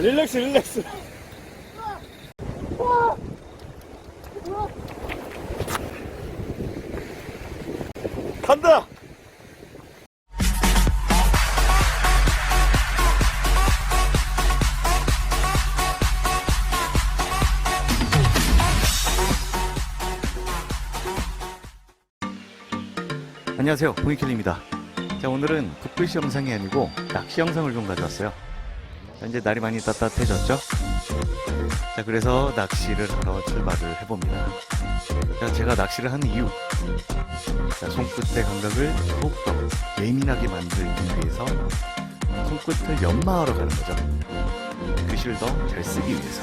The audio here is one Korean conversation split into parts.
릴렉스 릴렉스. 간다! 안녕하세요. 봉이킬입니다. 자 오늘은 북글씨 영상이 아니고 낚시 영상을 좀 가져왔어요. 자, 이제 날이 많이 따뜻해졌죠? 자 그래서 낚시를 하러 출발을 해봅니다. 자 제가 낚시를 하는 이유. 자 손끝의 감각을 더욱더 예민하게 만들기 위해서 손끝을 연마하러 가는 거죠. 글씨를 더 잘 쓰기 위해서.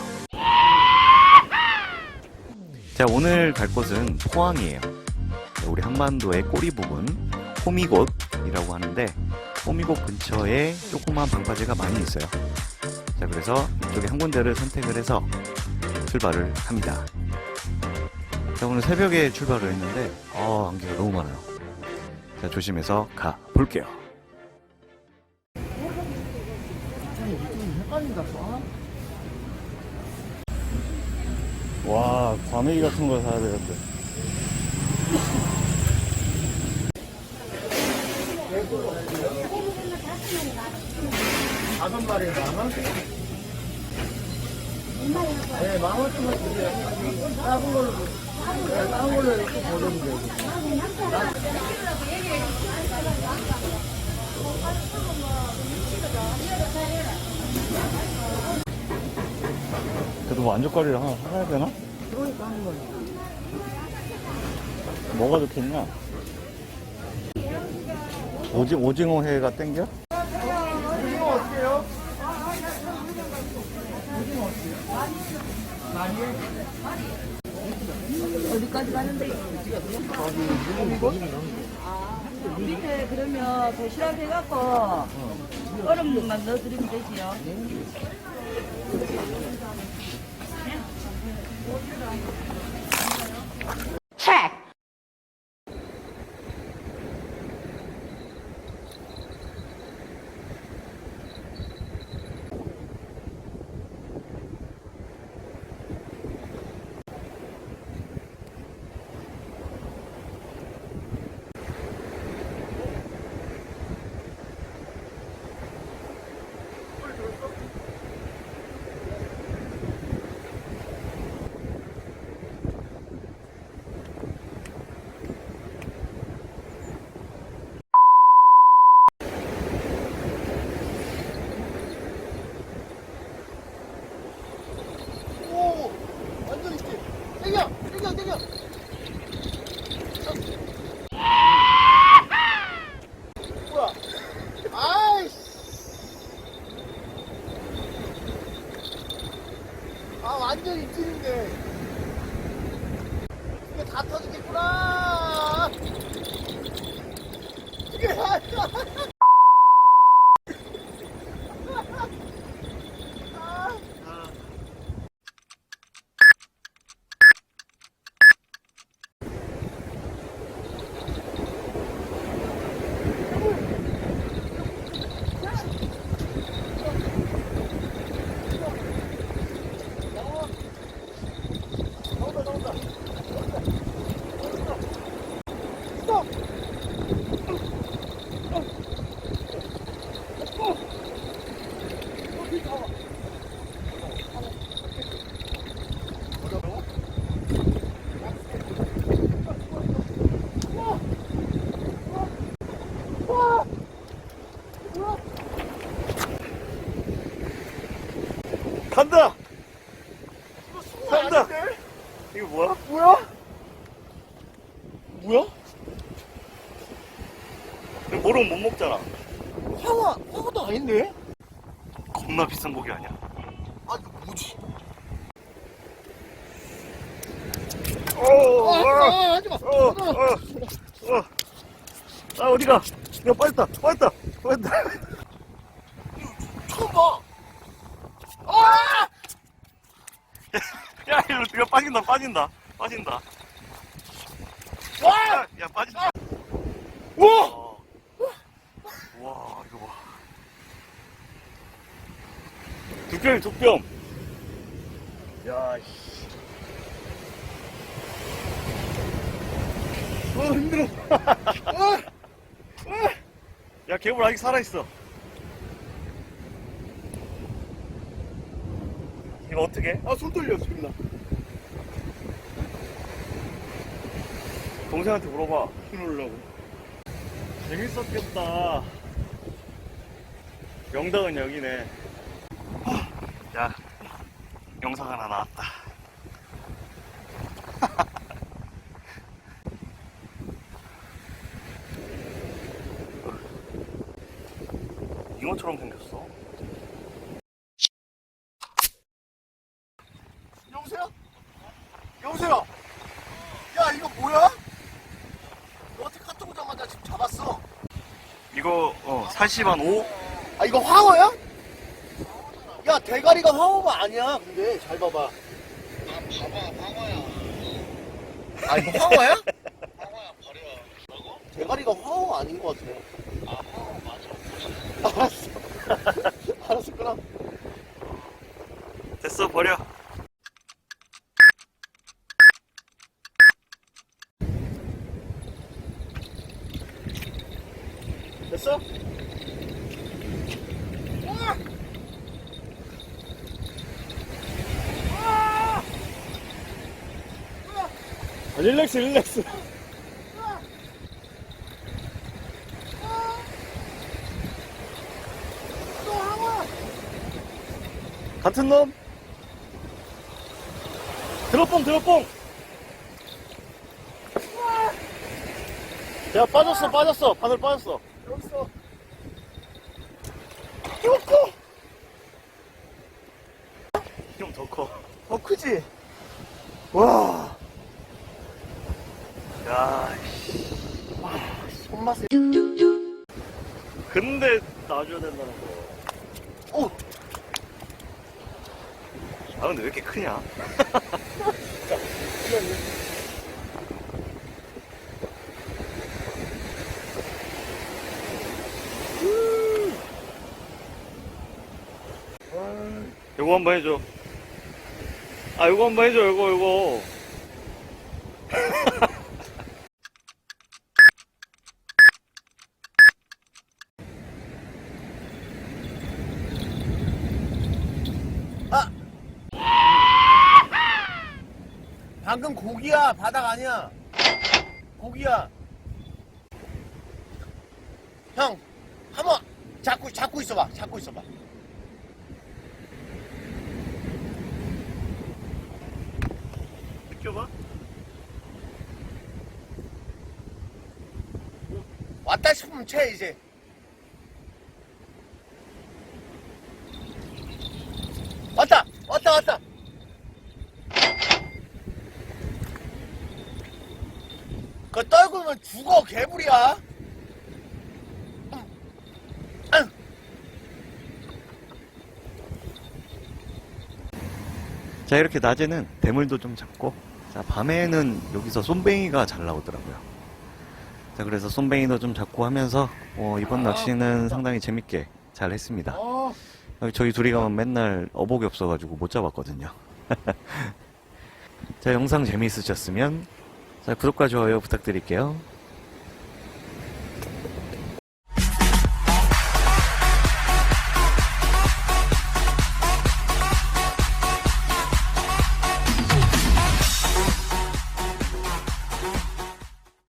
자 오늘 갈 곳은 포항이에요. 우리 한반도의 꼬리 부분 호미곶이라고 하는데 호미곶 근처에 조그만 방파제가 많이 있어요. 자 그래서 이쪽에 한 군데를 선택을 해서 출발을 합니다. 자 오늘 새벽에 출발을 했는데 어 안개가 너무 많아요. 자 조심해서 가 볼게요. 와 과메기 같은 거 사야 되는데 다섯 마리에 만 원? 네, 만 원쯤만 주세요. 작은 걸로, 네, 작은 걸로 이렇게 버리면 돼요. 그래도 뭐 안주거리를 하나 사야 되나? 그러니까 하는 거야. 뭐가 좋겠냐? 오지, 오징어 회가 땡겨? 오징어 어때요? 어디까지 가는데? 아, 밑에 그러면 도시락 해갖고 얼음만 넣어드리면 되지요. 오! 완전 있지? 땡겨! 땡겨! 땡겨! 뭐야? 아이씨! 아, 완전 입질인데. 이게 다 터지겠구나! 이게 다, 나온다, 나온다. 스톱! 간다! 이거 수고 간다! 아닌데? 이거 뭐야? 뭐야? 뭐야? 이거 모르면 못 먹잖아. 황화, 황화도 아닌데? 겁나 비싼 고기 아니야? 아, 이거 뭐지? 어, 아, 어, 아, 하지 마. 어, 어, 어. 아, 어디가? 야, 빠졌다, 빠졌다, 빠졌다. 처음 봐. 아! 야, 이거, 이거 빠진다, 빠진다, 빠진다. 와! 야, 야 빠진다. 와! 어. 와, 이거 봐. 두께 미끌 족병. 야, 씨. 어, 힘들어. 어, 어. 야, 괴물 아직 살아있어. 이거 어떻게? 아, 손 떨려, 손나. 동생한테 물어봐. 손 올라고. 재밌었겠다. 명당은 여기네. 야, 영상 하나 나왔다. 잉어처럼 생겼어. 80만 5? 아 이거 황어야? 야 대가리가 황어가 아니야 근데 잘 봐봐 아, 봐봐, 방어야. 아 이거 황어야? 방어야, 버려. 뭐고? 대가리가 황어 아닌 것 같아 아, 방어 맞아. 알았어 알았어 그럼 됐어 버려 됐어? 릴렉스 릴렉스. 같은 놈? 들어뽕 들어뽕. 야 빠졌어 빠졌어 바늘 빠졌어. 여기 있어. 좀더 커. 어, 크지? 와, 야, 씨. 손맛에. 근데 놔줘야 된다는 거. 오! 아 근데 왜 이렇게 크냐? 요거 한번 해줘. 아 요거 한번 해줘 요거 요거. 방금 고기야, 바닥 아니야. 고기야. 형, 한번 잡고, 잡고 있어봐. 잡고 있어봐. 느껴봐. 왔다 싶으면 채, 이제. 왔다! 왔다, 왔다! 그 떨구면 죽어, 개불이야. 자 이렇게 낮에는 대물도 좀 잡고 자 밤에는 여기서 쏨뱅이가 잘 나오더라고요 자 그래서 쏨뱅이도 좀 잡고 하면서 어, 이번 낚시는 상당히 재밌게 잘 했습니다 어. 어, 저희 둘이 가면 맨날 어복이 없어가지고 못 잡았거든요 자 영상 재미있으셨으면 자 구독과 좋아요 부탁드릴게요